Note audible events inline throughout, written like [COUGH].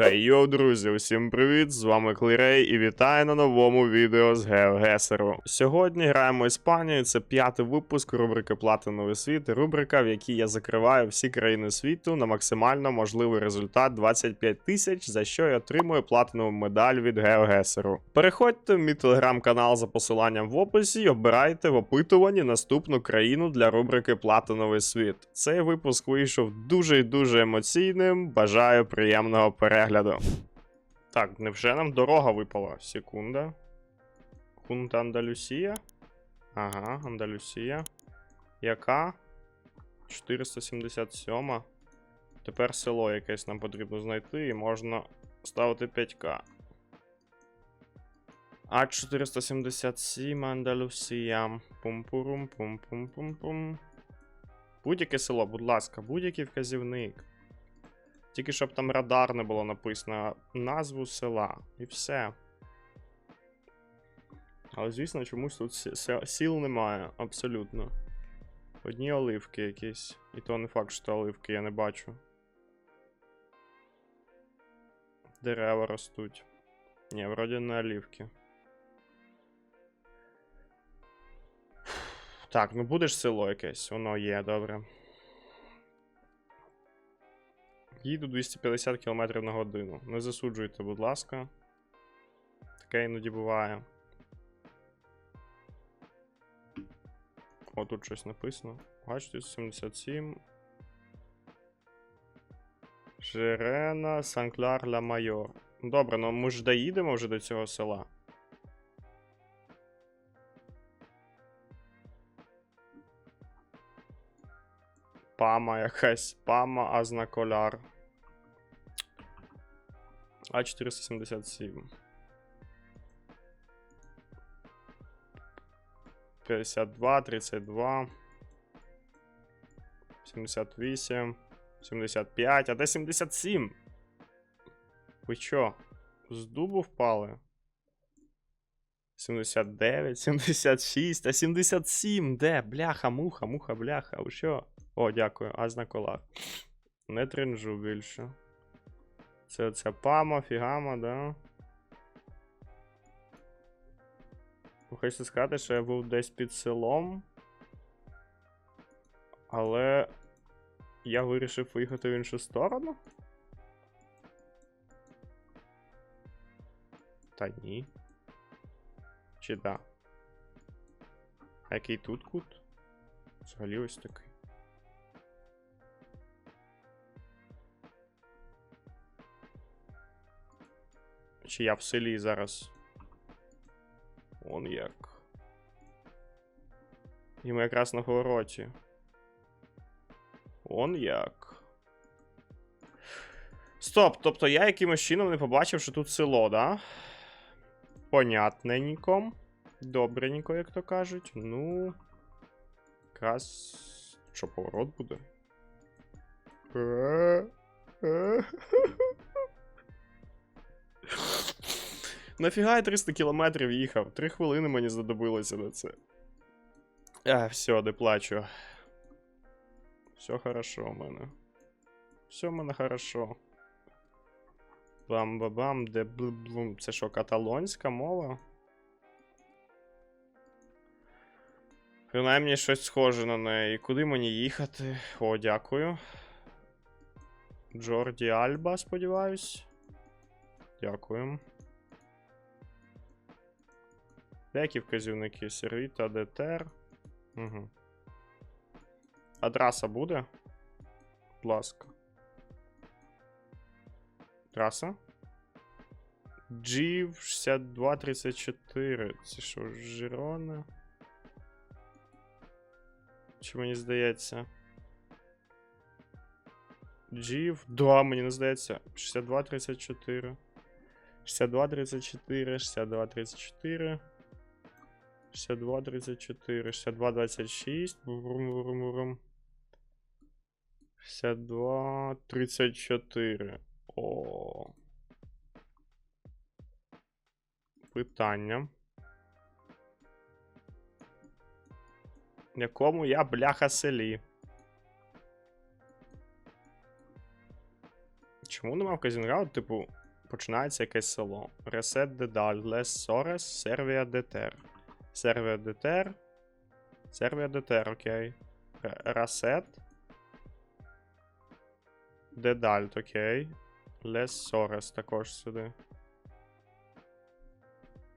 Хай йоу, друзі, усім привіт! З вами Клірей і вітаю на новому відео з GeoGuessr. Сьогодні граємо Іспанію. Це п'ятий випуск рубрики Платиновий світ. Рубрика, в якій я закриваю всі країни світу на максимально можливий результат 25 тисяч, за що я отримую платинову медаль від GeoGuessr. Переходьте в мій телеграм-канал за посиланням в описі і обирайте в опитуванні наступну країну для рубрики Платиновий світ. Цей випуск вийшов дуже і дуже емоційним. Бажаю приємного перегляду. Так, невже нам дорога випала? Секунда. Хунта Андалюсія. Ага, Андалюсія. Яка? 477. Тепер село якесь нам потрібно знайти і можна ставити 5к. А 477 Андалюсія. Пум-пурум, пум-пум-пум-пум. Будь-яке село, будь ласка, будь-який вказівник. Тільки щоб там радар не було написано назву села. І все. Але, звісно, чомусь тут сіл немає, абсолютно. Одні оливки якісь. І то не факт, що оливки я не бачу. Дерева ростуть. Ні, вроді не оливки. Так, ну будеш село якесь, воно є, добре. Їду 250 км на годину. Не засуджуйте, будь ласка. Таке іноді буває. О, тут щось написано. Бачите, 77. Жерена, Санклар Ла Майор. Добре, ну ми ж доїдемо вже до цього села. Пама якась. Пама Азнаколяр. А477. 52, 32. 78. 75. А де 77? Ви чо? З дубу впали? 79, 76, а 77, де? Бляха, муха, муха, бляха, ви що? О, дякую, азна кола. Не тринжу більше. Це оця пама, фігама, да? Ви хочете сказати, що я був десь під селом. Але я вирішив поїхати в іншу сторону? Та ні. Чи да? А який тут кут? Взагалі ось такий. Чи я в селі зараз? Он як. І якраз на повороті. Он як. Стоп, тобто я якимось чином не побачив, що тут село, да? Понятненько. Добренько, як то кажуть. Ну. Якраз. Що, поворот буде? Нафіга я 300 кілометрів їхав? Три хвилини мені знадобилося на це. А, все, не плачу. Все хорошо у мене. Все в мене хорошо. Бам-ба-бам, де блум. Це що, каталонська мова? Принаймні щось схоже на неї. Куди мені їхати? О, дякую. Джорді Альба, сподіваюсь. Дякую. Деякі вказівники? Сервіта, ДТР. Угу. Адреса буде? Будь ласка. Траса? G6234. Це що, Жирона? Чи мені здається? Джів. Да, мені не здається. 6234. 6234, 6234. 6234, 6226. Бурум-бурум-бурум. 6234. О. Питання. В якому я бляха селі. Чому нема вказівника? От, Типу, починається якесь село. Ресет Дедаль, Лес Сорес, Сервія Детер. Сервія Детер. Сервія Детер, окей. Р- Расет. Дедальт, окей. Лес Сорес також сюди.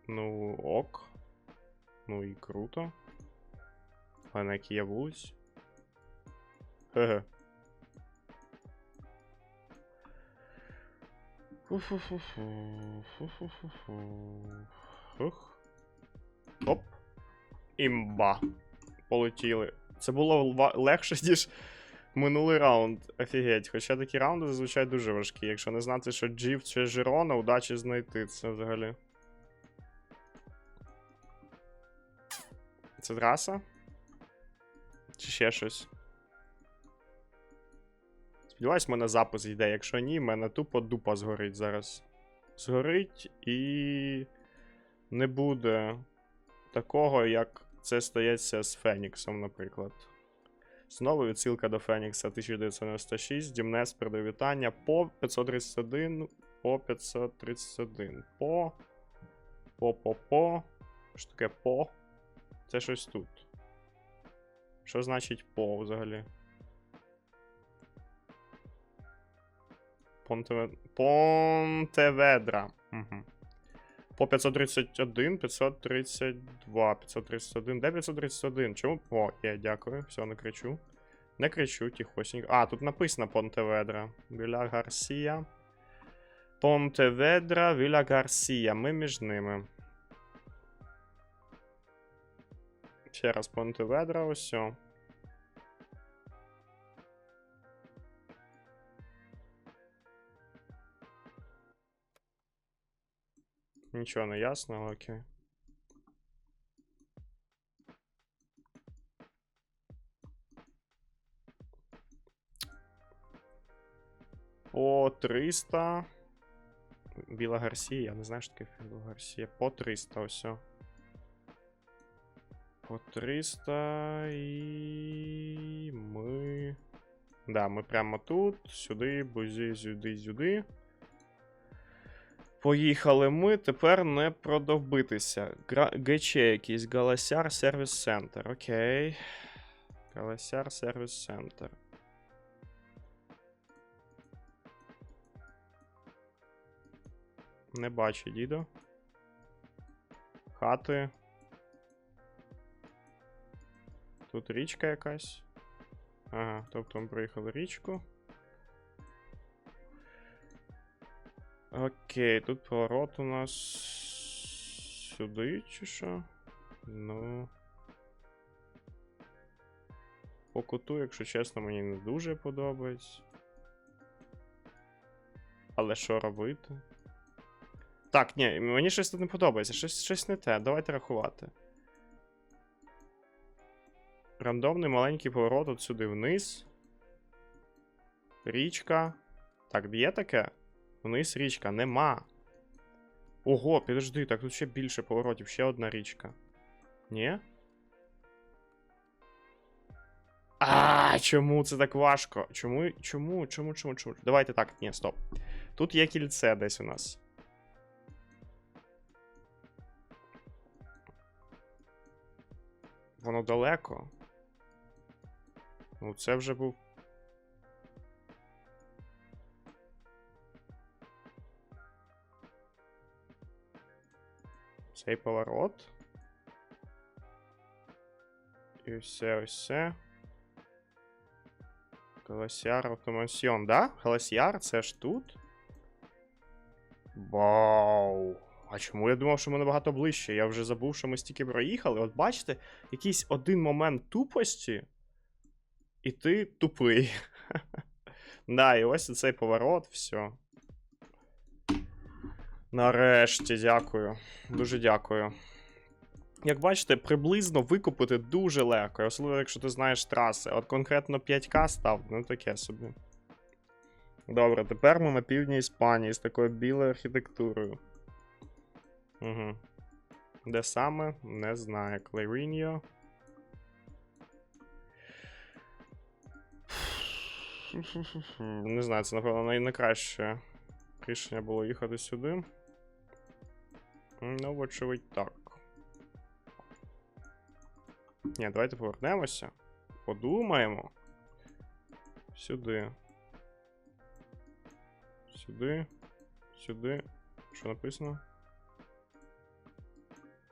Ну, ок. Ну і круто. Але на якій я вулиці? Хе-хе. Фу-фу-фу-фу. Фу-фу-фу-фу. Хух. Оп. Імба. Полетіли. Це було легше, [LAUGHS] ніж минулий раунд. Офігеть. Хоча такі раунди зазвичай дуже важкі. Якщо не знати, що Джів чи Жирона, удачі знайти це взагалі. Це траса? Чи ще щось? Сподіваюсь, в мене запис йде. Якщо ні, в мене тупо дупа згорить зараз. Згорить і не буде такого, як це стається з Феніксом, наприклад. Знову відсилка до Фенікса 1996. Дімнес передає вітання по 531. По 531. По. По по по. Що таке по? Це щось тут. Що значить по взагалі? Понтеве... Понтеведра. Угу. По 531, 532, 531. Де 531? Чому? О, є, дякую. Все, не кричу. Не кричу, тихосенько. А, тут написано Понтеведра. Віля Гарсія. Понтеведра, Віля Гарсія. Ми між ними. Ще раз Понтеведра, ось. Нічого не ясно, але окей. По 300. Біла Гарсія, я не знаю, що таке Біла Гарсія. По 300, ось. По 300 і ми. Да, ми прямо тут, сюди, бузі, сюди, сюди. Поїхали ми. Тепер не продовбитися. Гра... ГЧ якийсь Галасяр сервіс центр. Окей. Галасяр сервіс центр. Не бачу, дідо. Хати. Тут річка якась. Ага, тобто ми проїхали річку. Окей, тут поворот у нас сюди чи що? Ну. По куту, якщо чесно, мені не дуже подобається. Але що робити? Так, ні, мені щось тут не подобається, щось, щось не те. Давайте рахувати. Рандомний маленький поворот от сюди вниз. Річка. Так, є таке? Вниз річка, нема. Ого, підожди, так тут ще більше поворотів, ще одна річка. Ні? А, чому це так важко? Чому, чому, чому, чому, чому? Давайте так, ні, стоп. Тут є кільце десь у нас. Воно далеко. Ну, це вже був. Цей поворот. І все, ось це. Голосяр автомасьон, да? Голосяр, це ж тут? Вау. А чому я думав, що ми набагато ближче? Я вже забув, що ми стільки проїхали. От бачите, якийсь один момент тупості, і ти тупий. [LAUGHS] да, і ось цей поворот, все. Нарешті, дякую. Дуже дякую. Як бачите, приблизно викупити дуже легко, особливо, якщо ти знаєш траси. От конкретно 5К став, ну таке собі. Добре, тепер ми на півдні Іспанії з такою білою архітектурою. Угу. Де саме? Не знаю. Клеріньо. Не знаю, це, напевно, найкраще рішення було їхати сюди. Ну, вочевидь, так. Ні, давайте повернемося. Подумаємо. Сюди. Сюди. Сюди. Що написано?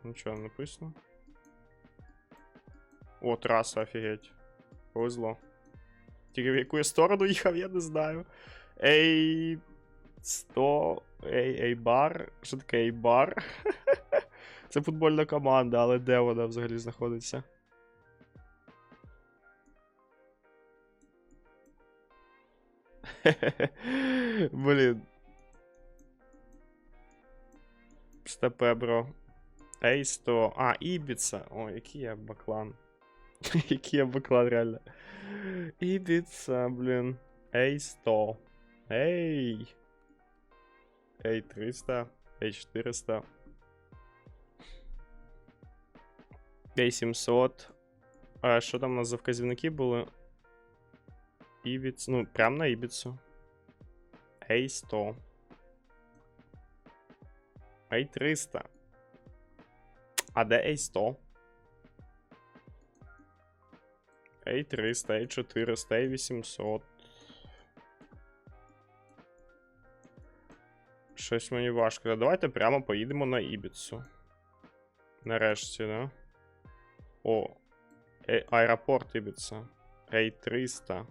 Нічого не написано. О, траса, офігеть. Повезло. Тільки в яку я сторону [LAUGHS] їхав, я не знаю. Ей. 100. Ей, ей бар. Що таке ей бар? [LAUGHS] Це футбольна команда, але де вона взагалі знаходиться? [LAUGHS] Блін. Степе, бро. Ей 100. А, Ібіца. О, який я баклан. [LAUGHS] який я баклан, реально. Ібіца, блін. Ей 100. Ей. Ей 300. Ей 400. Ей 700. А що там у нас за вказівники були? Ібіц. Ну, прям на Ібіцу. Ей 100. Ей 300. А де Ей 100? Ей 300, Щось мені важко. Давайте прямо поїдемо на Ібіцу. Нарешті, да? О. Ей, аеропорт Ібіца. Ей 300.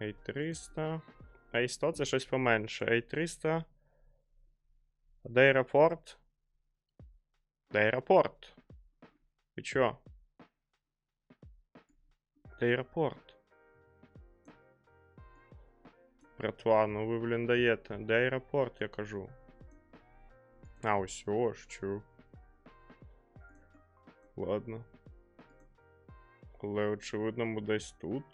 Ей 300. Ей 100 це щось поменше. Ей 300. Де аеропорт? Де аеропорт? Ви чо? Де аеропорт? Братва, ну ви, блін, даєте. Де аеропорт, я кажу. А, ось ось, чу. Ладно. Але очевидно, ми десь тут.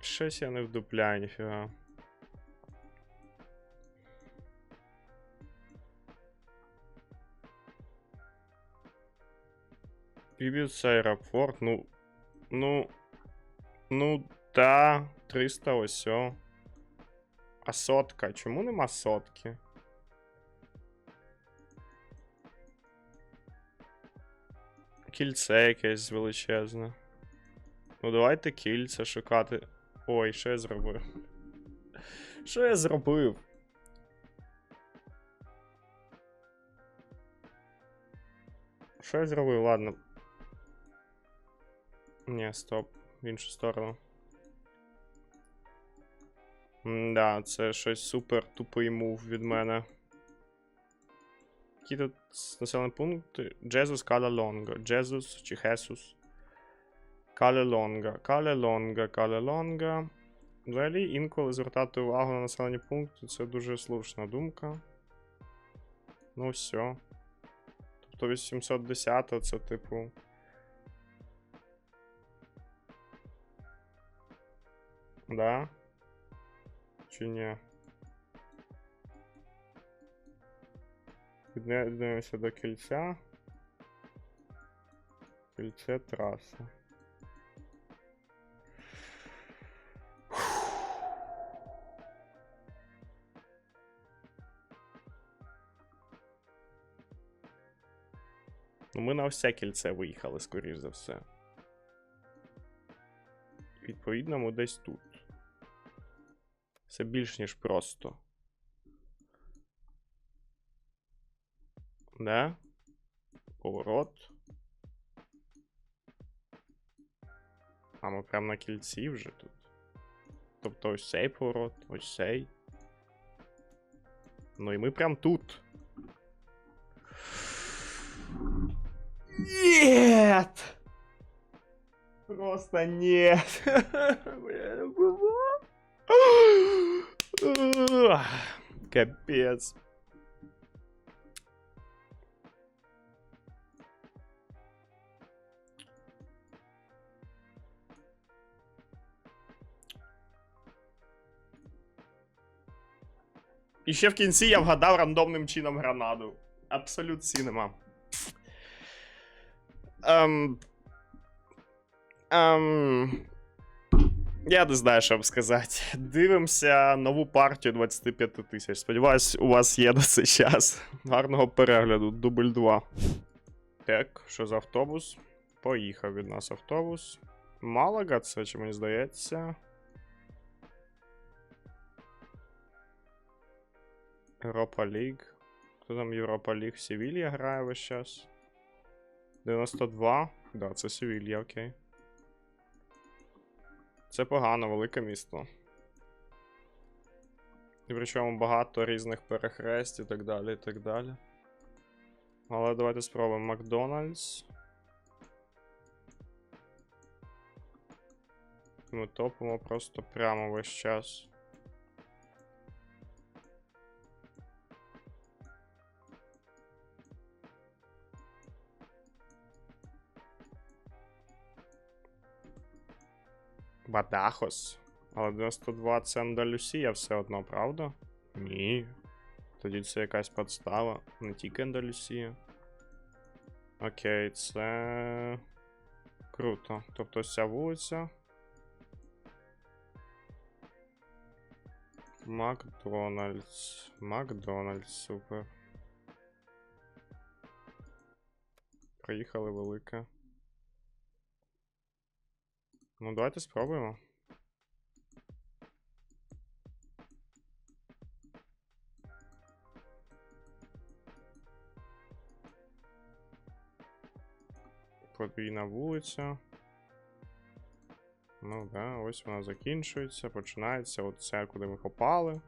Щось я не вдупляю, ніфіга. Ібіца аеропорт, ну. Ну. Ну, да, 300 ось. А сотка? Чому нема сотки? Кільце якесь величезне. Ну, давайте кільце шукати. Ой, що я зробив? [LAUGHS] Що я зробив? Що я зробив? Ладно. Ні, стоп. В іншу сторону. Да, це щось супер тупий мув від мене. Які тут населені пункти? Джезус Кале Лонго. Джезус чи Хесус? Кале Лонга. Кале Лонга, Кале Лонга. Взагалі, інколи звертати увагу на населені пункти це дуже слушна думка. Ну, все. Тобто 810 це типу. Да? Чи ні? Віднесемося до кільця. Кільце траса. Ну, ми на все кільце виїхали, скоріш за все. Відповідно, ми десь тут. Це більш ніж просто. Да? Поворот. А ми прямо на кільці вже тут. Тобто ось цей поворот, ось цей. Ну і ми прям тут. Нет! Просто нет. [LAUGHS] Бля, ну было. [SIGHS] Капец. І ще в кінці я вгадав рандомним чином гранаду. Абсолют Сінема. Ем... Ем... Я не знаю, що вам сказати. Дивимося нову партію 25 тисяч. Сподіваюсь, у вас є на цей час. Гарного перегляду, дубль 2. Так, що за автобус? Поїхав від нас автобус. Малага, це чи мені здається. Europa League. Хто там Європа Ліг? Севілья грає весь час. 92. Да, це Севілья, окей. Це погано, велике місто. І причому багато різних перехрест і так далі, і так далі. Але давайте спробуємо Макдональдс. Ми топимо просто прямо весь час. Бадахос. Але 92 це Андалюсія все одно, правда? Ні. Тоді це якась подстава. Не тільки Андалюсія. Окей, це. Круто. Тобто ця вулиця. Макдональдс. Макдональдс, супер. Приїхали велике. Ну, давайте спробуємо. Подвійна вулиця. Ну да, ось вона закінчується, починається оце, куди ми попали.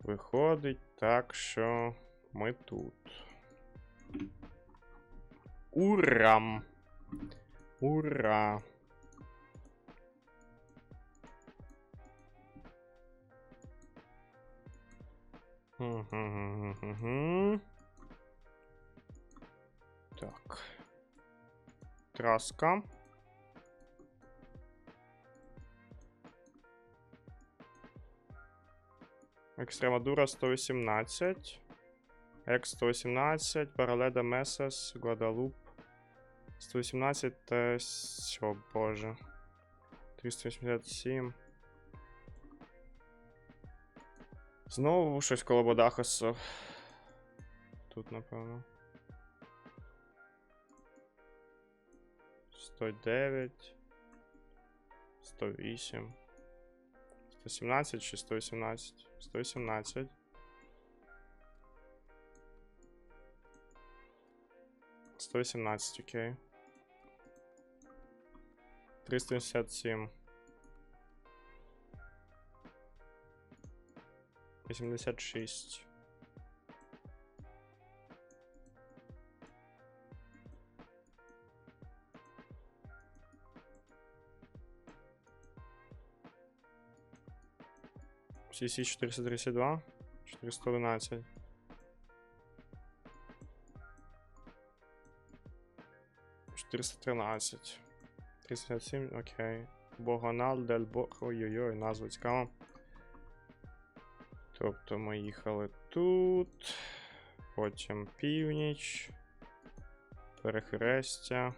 Виходить так, що ми тут. Урам! Ура! Так. Траска. Екстремадура 118. Екс 118, Параледа Месес, Гвадалуп. 118 та... О, боже. 387. Знову щось коло Бодахасу. Тут, напевно. 109. 108. 117 чи 118? 118. 118, окей. 367. 86. CC 432, 411. Четыреста тринадцать. 357, окей. Богонал дель Бог. Ой-ой-ой, назва цікава. Тобто ми їхали тут. Потім північ. Перехрестя.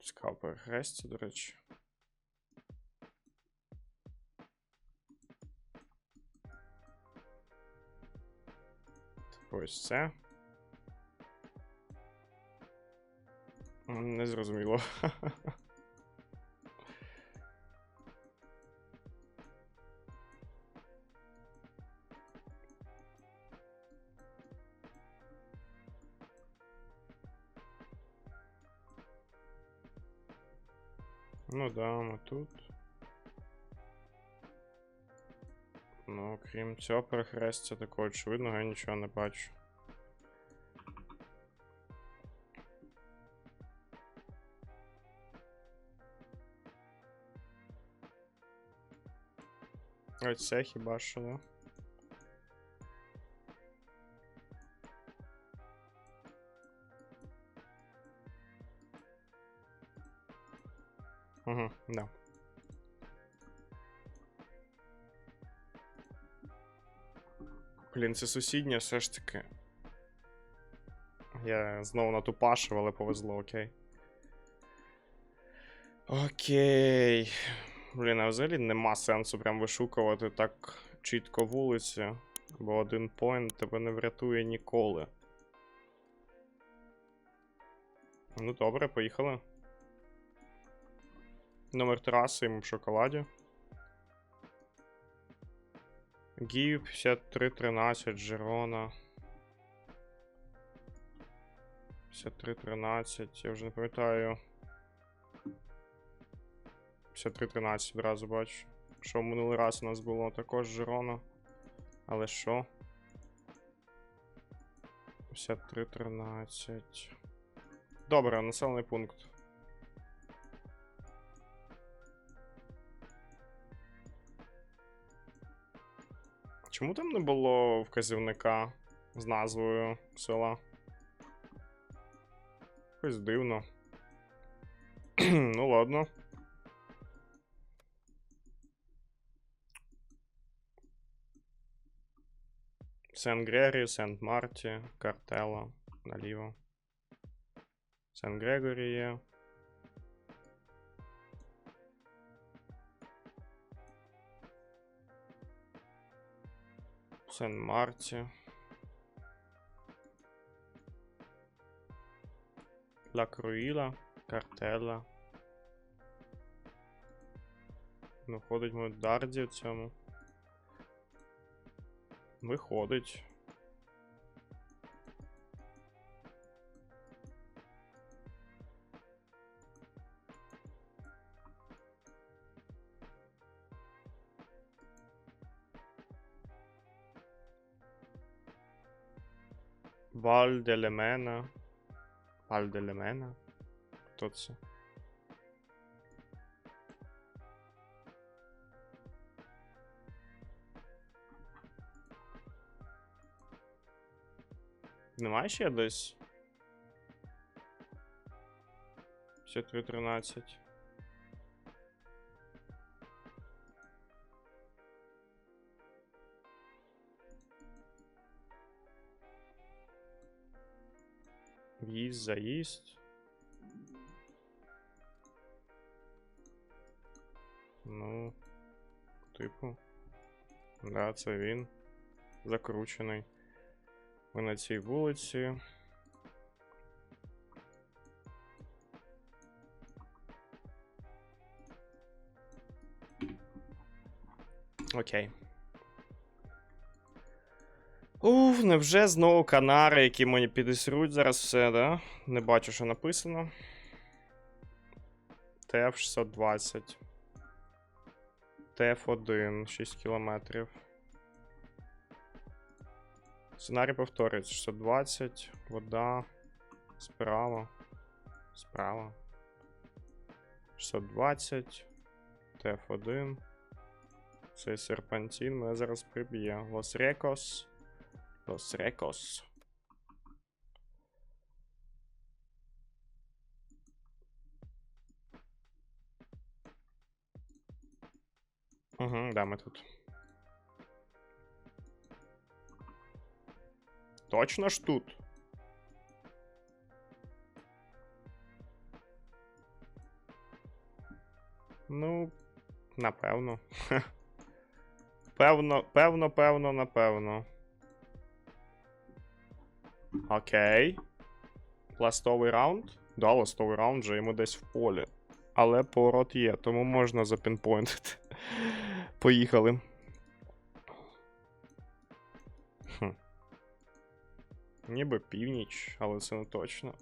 Цікаво перехрестя, до речі. Ось це. Не зрозуміло. [LAUGHS] Ну да, ми тут. Ну, крім цього перехрестя такого очевидного, я нічого не бачу. Ось це хіба що, да? Угу, да. Блін, це сусідня все ж таки. Я знову натупашив, але повезло, окей. Окей. Блін, а взагалі нема сенсу прям вишукувати так чітко вулиці, бо один поінт тебе не врятує ніколи. Ну добре, поїхали. Номер траси йому в шоколаді. Гів 5313 Джерона. 5313, я вже не пам'ятаю. 5313 одразу бачу. Що минулий раз у нас було також Жерона. Але що? 5313. Добре, населений пункт. Чому там не було вказівника з назвою села? Якось дивно. [CLEARS THROAT] ну ладно. Сен-Грері, Сент-Марті, Картела наліво. Сен-Грегорі є. Сен-Марті. Ла Круїла, Картела. Ну, ходить в Дарді в цьому. Виходить. Валь де Лемена. Валь де Хто це? Немає ще десь? 5313. В'їзд, заїзд. Ну, типу. Да, це він. Закручений. Ми на цій вулиці. Окей. Уф, невже знову канари, які мені підісруть зараз все, да? Не бачу, що написано. ТФ-620. ТФ-1, 6 кілометрів. Сценарій повторюється. 620, вода. Справа. Справа. 620. ТФ1. Цей серпантин мене зараз приб'є. Лос Рекос. Лос Рекос. Угу, да, ми тут. Точно ж тут? Ну, напевно. [LAUGHS] Певно, певно, певно, напевно. Окей. Ластовий раунд? Да, ластовий раунд же йому десь в полі. Але поворот є, тому можна запінпойнтити. [LAUGHS] Поїхали. Хм. Ніби північ, але це не точно.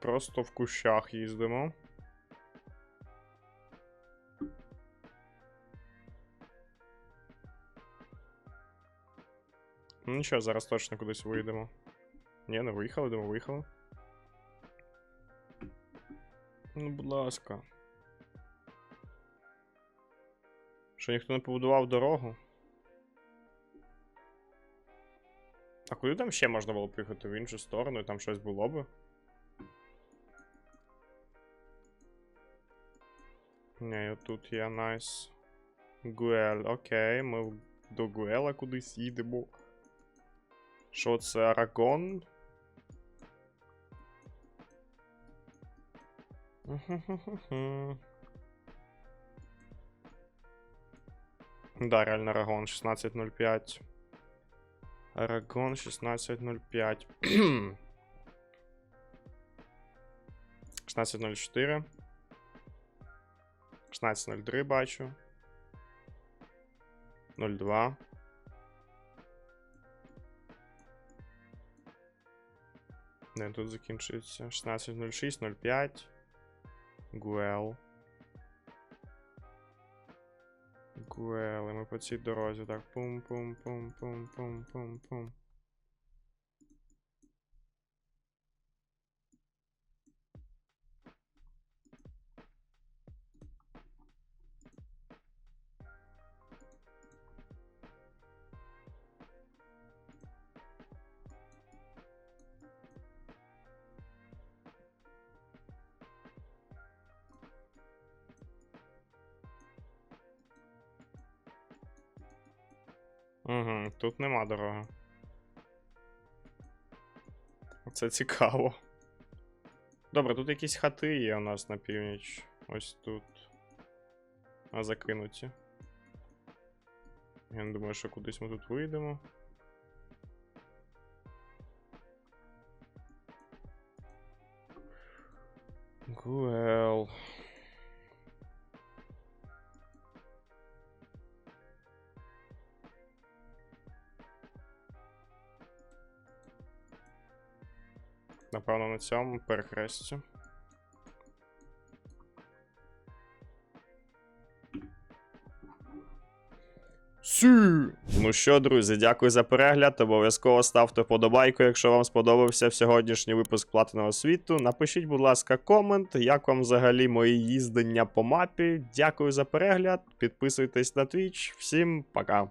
Просто в кущах їздимо. Ну нічого, зараз точно кудись вийдемо. Ні, не виїхали, думаю, виїхали. Ну, будь ласка. Що ніхто не побудував дорогу? А куди там ще можна було поїхати в іншу сторону, і там щось було би? От тут є найс. Гуель, окей, ми до Гуела кудись їдемо. Що це Арагон? Да, реально Арагон 16.05. Арагон 16.05. 16.04. 16.03 бачу. 02. Не, тут закінчується. 16.06, 05. Гуел. Гуел, і ми по цій дорозі так пум-пум-пум-пум-пум-пум-пум. Тут нема. Це цікаво. Добре, тут якісь хати є у нас на північ. Ось тут. А закинуті. Я не думаю, що кудись ми тут вийдемо. Гуел. Напевно, на цьому перехресті. Сю! Ну що, друзі, дякую за перегляд. Обов'язково ставте вподобайку, якщо вам сподобався сьогоднішній випуск платиного світу. Напишіть, будь ласка, комент, як вам взагалі мої їздення по мапі. Дякую за перегляд. Підписуйтесь на Twitch. Всім пока.